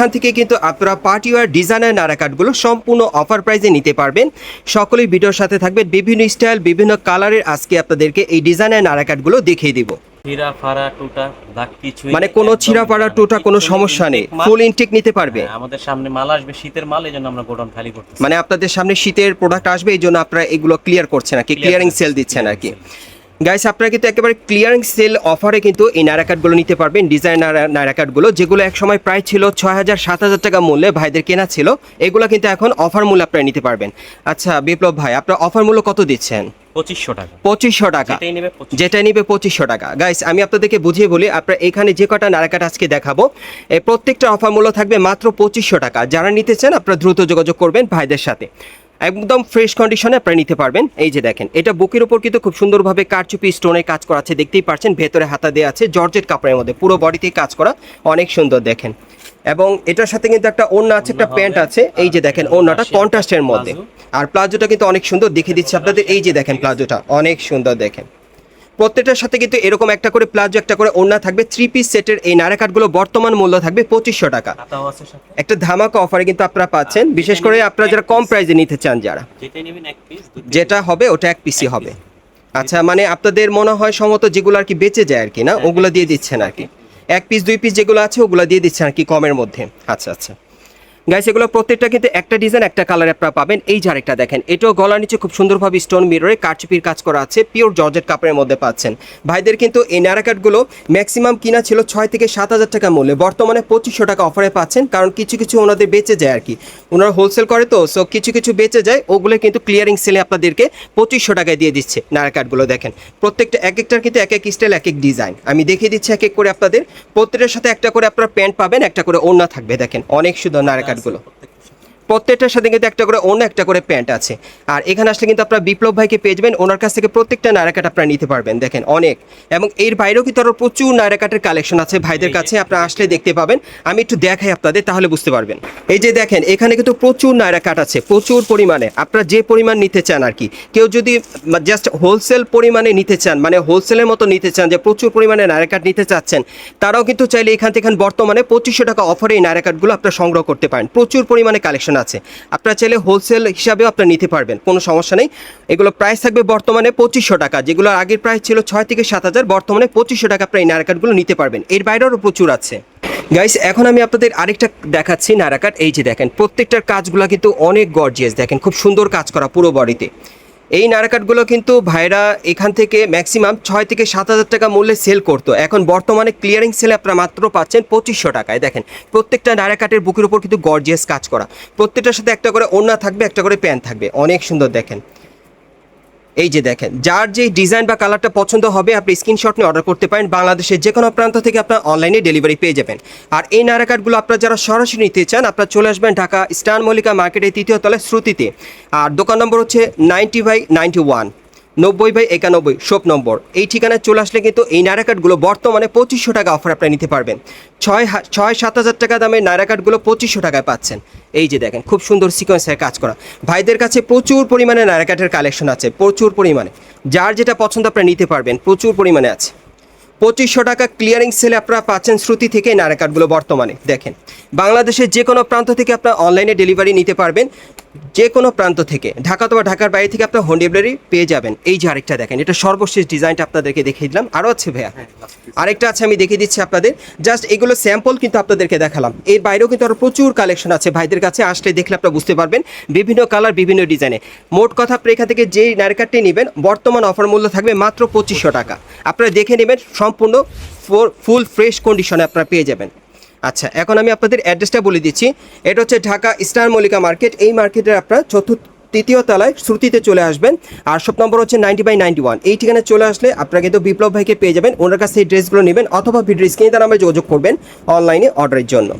এখান থেকে কিন্তু আপনারা পার্টি ওয়ার ডিজাইনার নারা কাটগুলো সম্পূর্ণ অফার প্রাইসে নিতে পারবেন। সকলেই ভিডিওর সাথে থাকবেন। বিভিন্ন স্টাইল বিভিন্ন কালারের আজকে আপনাদেরকে এই ডিজাইনার নারা কাটগুলো দেখিয়ে দিব। মানে কোনো ছিঁড়াপাড়া টোটা কোনো সমস্যা নেই। ফুল ইনটেক নিতে পারবে। আমাদের সামনে মাল আসবে শীতের মাল এই জন্য আমরা গোডাউন খালি করতেছি। মানে আপনাদের সামনে শীতের প্রোডাক্ট আসবে এই জন্য আপনারা এগুলো ক্লিয়ার করছেন আর কি। ক্লিয়ারিং সেল দিচ্ছেন আর কি। গাইস আপনারা কিন্তু একেবারে ক্লিয়ারিং সেল অফারে কিন্তু এই নায়রা কার্ডগুলো নিতে পারবেন। ডিজাইনার নায়রা কার্ডগুলো যেগুলো একসময় প্রায় ছিল ছয় হাজার সাত হাজার টাকা মূল্যে ভাইদের কেনা ছিল এগুলো কিন্তু এখন অফার মূল্যে আপনারা নিতে পারবেন। আচ্ছা বিপ্লব ভাই আপনার অফার মূল্য কত দিচ্ছেন? পঁচিশশো টাকা। পঁচিশশো টাকা। যেটা নিবে পঁচিশশো। টাকা। গাইস আমি আপনাদেরকে বুঝিয়ে বলি আপনারা এখানে যে কটা নারাকাট আজকে দেখাবো প্রত্যেকটা অফার মূল্য থাকবে মাত্র পঁচিশশো টাকা। যারা নিতে চান আপনারা দ্রুত যোগাযোগ করবেন ভাইদের সাথে। একদম ফ্রেশ কন্ডিশনে আপনারা নিতে পারবেন। এই যে দেখেন, এটা বুকের উপর কিন্তু খুব সুন্দরভাবে কারচুপি স্টোনে কাজ করা আছে, দেখতেই পারছেন ভেতরে হাতা দেওয়া আছে, জর্জেট কাপড়ের মধ্যে, পুরো বডিতেই কাজ করা, অনেক সুন্দর দেখেন। এবং এটার সাথে কিন্তু একটা ওড়না আছে, একটা প্যান্ট আছে, এই যে দেখেন, ওড়নাটা কন্ট্রাস্টের মধ্যে। আর প্লাজোটা কিন্তু অনেক সুন্দর দেখে দিচ্ছে আপনাদের, এই যে দেখেন প্লাজোটা, অনেক সুন্দর দেখেন। প্রত্যেকটার সাথে কিন্তু এরকম একটা করে প্লাজো একটা করে ওড়না থাকবে। থ্রি পিস সেটের এই নারা কাটগুলো বর্তমান মূল্য থাকবে পঁচিশশো টাকা। একটা ধামাকা অফারে কিন্তু আপনারা পাচ্ছেন। বিশেষ করে আপনারা যারা কম প্রাইসে নিতে চান যারা। যেটা হবে ওটা এক পিসি এক হবে। আচ্ছা মানে আপনাদের মনে হয় সম্ভবত যেগুলো আর কি বেঁচে যায় আর কি না? হ্যাঁ, ওগুলো দিয়ে দিচ্ছেন আর কি। এক পিস দুই পিস যেগুলো আছে ওগুলো দিয়ে দিচ্ছেন আর কি কমের মধ্যে। আচ্ছা আচ্ছা। গাইস এগুলো প্রত্যেকটা কিন্তু একটা ডিজাইন একটা কালার আপনারা পাবেন। এই যে আরেকটা দেখেন, এটাও গলার নিচে খুব সুন্দরভাবে স্টোন মিররে কারচুপির কাজ করা আছে পিওর জর্জেট কাপড়ের মধ্যে পাচ্ছেন। ভাইদের কিন্তু এই ন্যারাকাটগুলো ম্যাক্সিমাম কিনা ছিল ছয় থেকে সাত হাজার টাকা মূল্যে। বর্তমানে পঁচিশশো টাকা অফারে পাচ্ছেন, কারণ কিছু কিছু ওনাদের বেঁচে যায় আর কি। ওনারা হোলসেল করে তো সো কিছু কিছু বেঁচে যায়, ওগুলো কিন্তু ক্লিয়ারিং সেলে আপনাদেরকে পঁচিশশো টাকায় দিয়ে দিচ্ছে নারাকাটগুলো দেখেন। প্রত্যেকটা এক একটার কিন্তু এক এক স্টাইল এক এক ডিজাইন আমি দেখিয়ে দিচ্ছি এক এক করে আপনাদের। প্রত্যেকটার সাথে একটা করে আপনারা প্যান্ট পাবেন, একটা করে ওড়না থাকবে, দেখেন। অনেক সুন্দর নারাকাটগুলো প্রত্যেকটার সাথে কিন্তু একটা করে অন্য একটা করে প্যান্ট আছে। আর এখানে আসলে কিন্তু আপনারা বিপ্লব ভাইকে পেয়ে যাবেন ওনার কাছ থেকে প্রত্যেকটা নায়রাকাট আপনারা নিতে পারবেন দেখেন অনেক। এবং এর বাইরেও কিন্তু আরও প্রচুর নায়রাকাটের কালেকশন আছে ভাইদের কাছে আপনারা আসলে দেখতে পাবেন। আমি একটু দেখাই আপনাদের তাহলে বুঝতে পারবেন। এই যে দেখেন এখানে কিন্তু প্রচুর নায়রাকাট আছে প্রচুর পরিমাণে। আপনারা যে পরিমাণ নিতে চান আর কি কেউ যদি জাস্ট হোলসেল পরিমাণে নিতে চান মানে হোলসেলের মতো নিতে চান যে প্রচুর পরিমাণে নায়রাকাট নিতে চাচ্ছেন তারাও কিন্তু চাইলে এখান থেকে বর্তমানে পঁচিশশো টাকা অফারে এই নায়রাকাটগুলো আপনারা সংগ্রহ করতে পারেন। প্রচুর পরিমাণে কালেকশন আছে। আপনারা চাইলে হোলসেল হিসাবেও আপনারা নিতে পারবেন, কোনো সমস্যা নেই। এগুলো প্রাইস থাকবে বর্তমানে পঁচিশশো টাকা, যেগুলো আগের প্রাইস ছিল ছয় থেকে সাত হাজার, বর্তমানে পঁচিশশো টাকা আপনারা এই নায়রাকাটগুলো নিতে পারবেন। এর বাইরেও প্রচুর আছে। গাইস এখন আমি আপনাদের আরেকটা দেখাচ্ছি নারাকাট এই যে দেখেন, প্রত্যেকটার কাজগুলো কিন্তু অনেক গর্জিয়াস দেখেন, খুব সুন্দর কাজ করা পুরো বডিতে এই নারাকাটগুলো কিন্তু ভাইরা এখান থেকে ম্যাক্সিমাম ছয় থেকে সাত হাজার টাকা মূল্যে সেল করতো। এখন বর্তমানে ক্লিয়ারিং সেলে আপনারা মাত্র পাচ্ছেন পঁচিশশো টাকায়। দেখেন, প্রত্যেকটা নারাকাটের বুকের উপর কিন্তু গর্জিয়াস কাজ করা। প্রত্যেকটার সাথে একটা করে ওড়না থাকবে, একটা করে প্যান্ট থাকবে। অনেক সুন্দর দেখেন। এই যে দেখেন, যার যে ডিজাইন বা কালারটা পছন্দ হবে, আপনি স্ক্রিনশট নিয়ে অর্ডার করতে পারেন। বাংলাদেশের যে কোনো প্রান্ত থেকে আপনার অনলাইনে ডেলিভারি পেয়ে যাবেন। আর এই নারাকাটগুলো আপনার যারা সরাসরি নিতে চান, আপনারা চলে আসবেন ঢাকা স্টার মল্লিকা মার্কেটের তৃতীয় তলায় শ্রুতিতে। আর দোকান নম্বর হচ্ছে নাইনটি বাই নাইনটি ওয়ান নব্বই বাই একানব্বই শপ নম্বর। এই ঠিকানায় চলে আসলে কিন্তু এই নারাকাটগুলো বর্তমানে পঁচিশশো টাকা অফার আপনি নিতে পারবেন। ছয় ছয়, সাত হাজার টাকা দামের নারাকাটগুলো পঁচিশশো টাকায় পাচ্ছেন। এই যে দেখেন, খুব সুন্দর সিকোয়েন্সের কাজ করা। ভাইদের কাছে প্রচুর পরিমাণে নারাকাটের কালেকশন আছে, প্রচুর পরিমাণে। যার যেটা পছন্দ আপনি নিতে পারবেন, প্রচুর পরিমাণে আছে। পঁচিশশো টাকা ক্লিয়ারিং সেলে আপনারা পাচ্ছেন শ্রুতি থেকে এই নারাকাটগুলো বর্তমানে। দেখেন বাংলাদেশের যে কোনো প্রান্ত থেকে আপনারা অনলাইনে ডেলিভারি নিতে পারবেন। যে কোনো প্রান্ত থেকে ঢাকা অথবা ঢাকার বাইরে থেকে আপনার হোম ডেলিভারি পেয়ে যাবেন। এই যে আরেকটা দেখেন এটা সর্বশেষ ডিজাইনটা আপনাদেরকে দেখিয়ে দিলাম। আরও আছে ভাইয়া? আরেকটা আছে আমি দেখিয়ে দিচ্ছি আপনাদের। জাস্ট এগুলো স্যাম্পল কিন্তু আপনাদেরকে দেখালাম। এর বাইরেও কিন্তু আরও প্রচুর কালেকশন আছে ভাইদের কাছে। আসলে দেখলে আপনারা বুঝতে পারবেন বিভিন্ন কালার বিভিন্ন ডিজাইনে মোট কথা আপনি এখান থেকে যেই নারকারটি নেবেন বর্তমান অফার মূল্য থাকবে মাত্র পঁচিশশো টাকা। আপনারা দেখে নেবেন সম্পূর্ণ ফুল ফ্রেশ কন্ডিশনে আপনারা পেয়ে যাবেন। আচ্ছা এখন আমি আপনাদের অ্যাড্রেসটা বলে দিচ্ছি। এটা হচ্ছে ঢাকা স্টার মল্লিকা মার্কেট। এই মার্কেটের আপনারা চতুর্থ, তৃতীয় তলায় শ্রুতিতে চলে আসবেন। আর সব নম্বর হচ্ছে নাইনটি বাই নাইনটি ওয়ান এই ঠিকানায় চলে আসলে আপনারা কিন্তু বিপ্লব ভাইকে পেয়ে যাবেন। ওনার কাছে এই ড্রেসগুলো নেবেন অথবা ভিডিও স্ক্রিনে তারা আমরা যোগাযোগ করবেন অনলাইনে অর্ডারের জন্য।